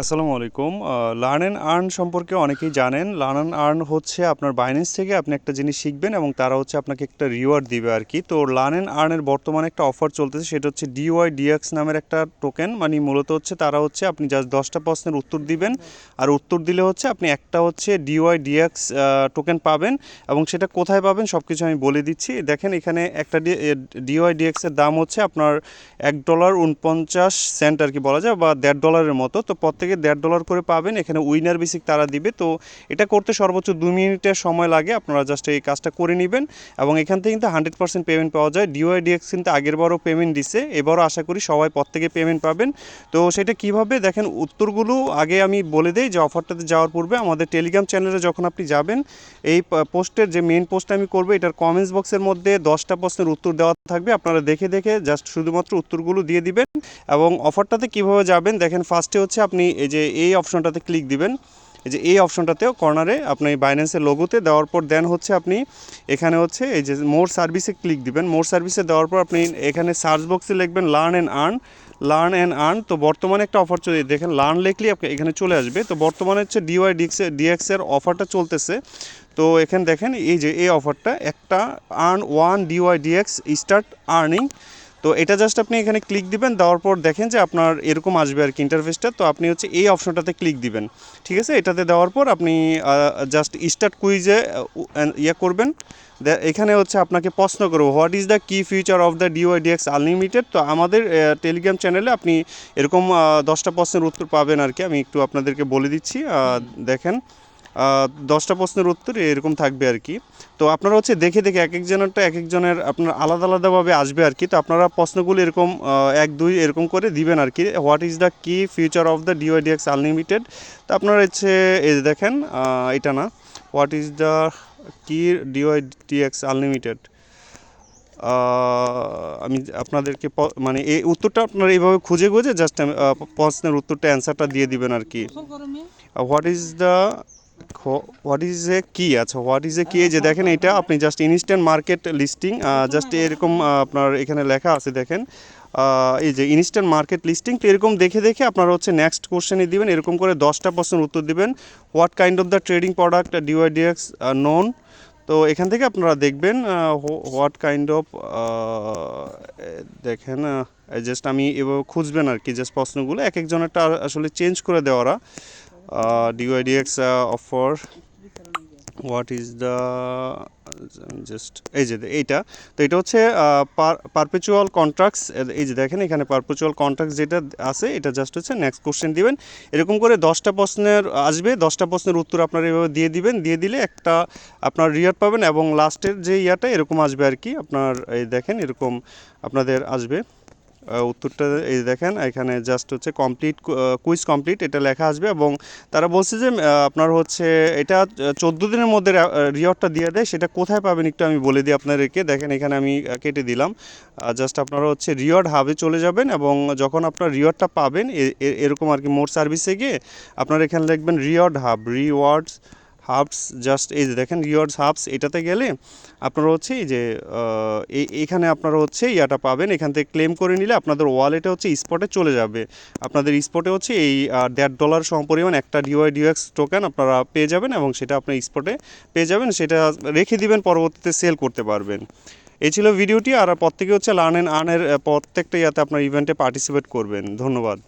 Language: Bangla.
আসসালামু আলাইকুম। লার্ন অ্যান্ড আর্ন সম্পর্কে অনেকেই জানেন। লার্ন অ্যান্ড আর্ন হচ্ছে আপনার বাইন্যান্স থেকে আপনি একটা জিনিস শিখবেন এবং তারা হচ্ছে আপনাকে একটা রিওয়ার্ড দিবে আর কি। তো লার্ন অ্যান্ড আর্নের বর্তমানে একটা অফার চলতেছে, সেটা হচ্ছে ডিওয়াই ডিএক্স নামের একটা টোকেন মানে মূলত হচ্ছে তারা হচ্ছে আপনি জাস্ট দশটা প্রশ্নের উত্তর দিবেন আর উত্তর দিলে হচ্ছে আপনি একটা হচ্ছে ডিওয়াই ডিএক্স টোকেন পাবেন এবং সেটা কোথায় পাবেন সব কিছু আমি বলে দিচ্ছি। দেখেন এখানে একটা ডিওয়াই ডিএক্সের দাম হচ্ছে আপনার এক ডলার উনপঞ্চাশ সেন্ট আর কি বলা যায় বা দেড় ডলারের মতো। তো প্রত্যেকে দেড় ডলার করে পাবেন। এখানে উইনার বেসিক তারা দিবে। তো এটা করতে সর্বোচ্চ দু মিনিটের সময় লাগে। আপনারা জাস্ট এই কাজটা করে নেবেন এবং এখান থেকে কিন্তু হান্ড্রেড পার্সেন্ট পেমেন্ট পাওয়া যায়। ডিওয়াই ডিএক্স কিন্তু আগের বারও পেমেন্ট দিছে। এবারও আশা করি সবাই প্রত্যেকে পেমেন্ট পাবেন। তো সেটা কীভাবে? দেখেন উত্তরগুলো আগে আমি বলে দিই যে অফারটাতে যাওয়ার পূর্বে আমাদের টেলিগ্রাম চ্যানেলে যখন আপনি যাবেন, এই পোস্টের যে মেন পোস্টটা আমি করব, এটার কমেন্টস বক্সের মধ্যে দশটা প্রশ্নের উত্তর দেওয়া থাকবে। আপনারা দেখে দেখে জাস্ট শুধুমাত্র উত্তরগুলো দিয়ে দিবেন। এবং অফারটাতে কীভাবে যাবেন? দেখেন ফার্স্টে হচ্ছে আপনি এই যে এই অপশনটাতে ক্লিক দিবেন। এই যে এই অপশনটাতেও কর্নারে আপনি বাইন্যান্সের লোগোতে দেওয়ার পর দেন হচ্ছে আপনি এখানে হচ্ছে এই যে মোর সার্ভিসে ক্লিক দিবেন। মোর সার্ভিসে দেওয়ার পর আপনি এখানে সার্চ বক্সে লিখবেন learn and earn learn and earn তো বর্তমানে একটা অফার চলে দেখেন লার্ন লিখলে আপনি এখানে চলে আসবে। তো বর্তমানে হচ্ছে ডিওয়াই ডিএক্স ডিএক্সের অফারটা চলতেছে। তো এখানে দেখেন এই যে এই অফারটা একটা earn one DY DX start earning তো এটা জাস্ট আপনি এখানে ক্লিক দিবেন, দেওয়ার পর দেখেন যে আপনার এরকম আসবে আর কি ইন্টারফেসটা তো আপনি হচ্ছে এই অপশনটাতে ক্লিক দিবেন। ঠিক আছে? এটাতে দেওয়ার পর আপনি জাস্ট স্টার্ট কুইজে ইয়ে করবেন। এখানে হচ্ছে আপনাকে প্রশ্ন করব হোয়াট ইজ দ্য কি future of the DYDX unlimited তো আমাদের টেলিগ্রাম চ্যানেলে আপনি এরকম দশটা প্রশ্নের উত্তর পাবেন আর কি। আমি একটু আপনাদেরকে বলে দিচ্ছি দেখেন। দশটা প্রশ্নের উত্তর এরকম থাকবে আর কি। তো আপনারা হচ্ছে দেখে দেখে এক একজনেরটা এক একজনের আপনার আলাদা আলাদাভাবে আসবে আর কি। তো আপনারা প্রশ্নগুলো এরকম এক দুই এরকম করে দিবেন আর কি। হোয়াট ইজ দ্য কি future of the DYDX unlimited তো আপনারা হচ্ছে এই যে দেখেন এটা না। হোয়াট ইজ দ্য কি ডিওয়াইডিএক্স আনলিমিটেড আমি আপনাদেরকে মানে এই উত্তরটা আপনারা এইভাবে খুঁজে খুঁজে জাস্ট প্রশ্নের উত্তরটা অ্যান্সারটা দিয়ে দিবেন আর কি। What is the what is a কি আচ্ছা হোয়াট ইজ এ কি যে দেখেন, এটা আপনি just instant market listing just এরকম আপনার এখানে লেখা আছে, দেখেন। এই যে ইনস্ট্যান্ট মার্কেট লিস্টিং তো এরকম দেখে দেখে আপনারা হচ্ছে নেক্সট কোশ্চেনে দিবেন, এরকম করে দশটা প্রশ্নের উত্তর দিবেন। What kind of the trading product DYDX known তো এখান থেকে আপনারা দেখবেন হোয়াট কাইন্ড অফ দেখেন জাস্ট আমি এভাবে খুঁজবেন আর কি জাস্ট প্রশ্নগুলো। এক একজনেরটা আসলে চেঞ্জ করে দেওয়ারা। DYDX offer what is the just এই যে, এইটা। তো এটা হচ্ছে পারপেচুয়াল কন্ট্রাক্টস এই যে দেখেন, এখানে পারপেচুয়াল কন্ট্রাক্টস যেটা আছে, এটা জাস্ট হচ্ছে নেক্সট কোশ্চেন দিবেন। এরকম করে দশটা প্রশ্নের আসবে, দশটা প্রশ্নের উত্তর আপনারা এভাবে দিয়ে দিবেন, দিয়ে দিলে একটা আপনার রিয়ার পাবেন এবং লাস্টের যে ইয়াটা, এরকম আসবে আর কি। আপনার, এই দেখেন, এরকম আপনাদের আসবে। উত্তরটা এই দেখেন, এখানে জাস্ট হচ্ছে কমপ্লিট কুইজ কমপ্লিট এটা লেখা আসবে এবং তারা বলছে যে আপনার হচ্ছে এটা চোদ্দ দিনের মধ্যে রিওয়ার্ডটা দিয়ে দেয়, সেটা কোথায় পাবেন একটু আমি বলে দিই আপনাদেরকে। দেখেন, এখানে আমি কেটে দিলাম। জাস্ট আপনারা হচ্ছে রিওয়ার্ড হাবে চলে যাবেন এবং যখন আপনার রিওয়ার্ডটা পাবেন এরকম আর কি মোট সার্ভিসে গিয়ে আপনারা এখানে লিখবেন reward hub rewards hubs just এই যে দেখেন রিওয়ার্ডস হাবস এটাতে গেলে আপনারা হচ্ছে এই যে এখানে আপনারা হচ্ছে ইয়াটা পাবেন। এখান থেকে ক্লেম করে নিলে আপনাদের ওয়ালেটে হচ্ছে স্পটে চলে যাবে। আপনাদের স্পটে হচ্ছে এই দেড় ডলার সমপরিমাণ একটা ডিওয়াই ডিওএক্স টোকেন আপনারা পেয়ে যাবেন এবং সেটা আপনার স্পটে পেয়ে যাবেন। সেটা রেখে দিবেন, পরবর্তীতে সেল করতে পারবেন। এই ছিল ভিডিওটি আর প্রত্যেকে হচ্ছে লার্ন অ্যান্ড আর্নের প্রত্যেকটা ইয়াতে আপনার ইভেন্টে পার্টিসিপেট করবেন। ধন্যবাদ।